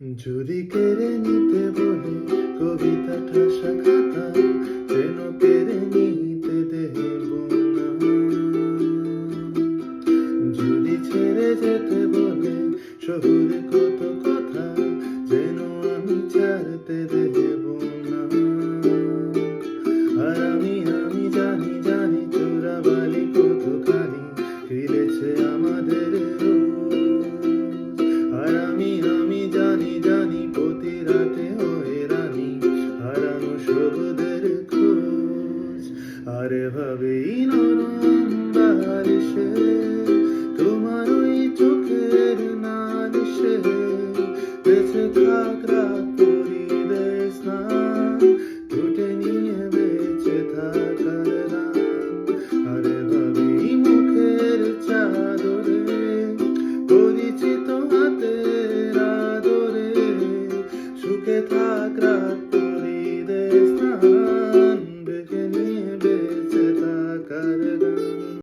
যদি কেড়ে নিতে বলে, কবিতা ঠাসা খাতা, যেন কেড়ে নিতে দেব যদি ছেড়ে যেতে বলে, শহুরে কত আর ভাবেই নরম তোমার ওই চোখের নালিশে বেঁচে থাক রাত পরিবেশ না টুটে নিয়ে বেঁচে থাকার আরে মুখের চাদরে পরিচিত হাতের আদরে সুখে থাক রাত karana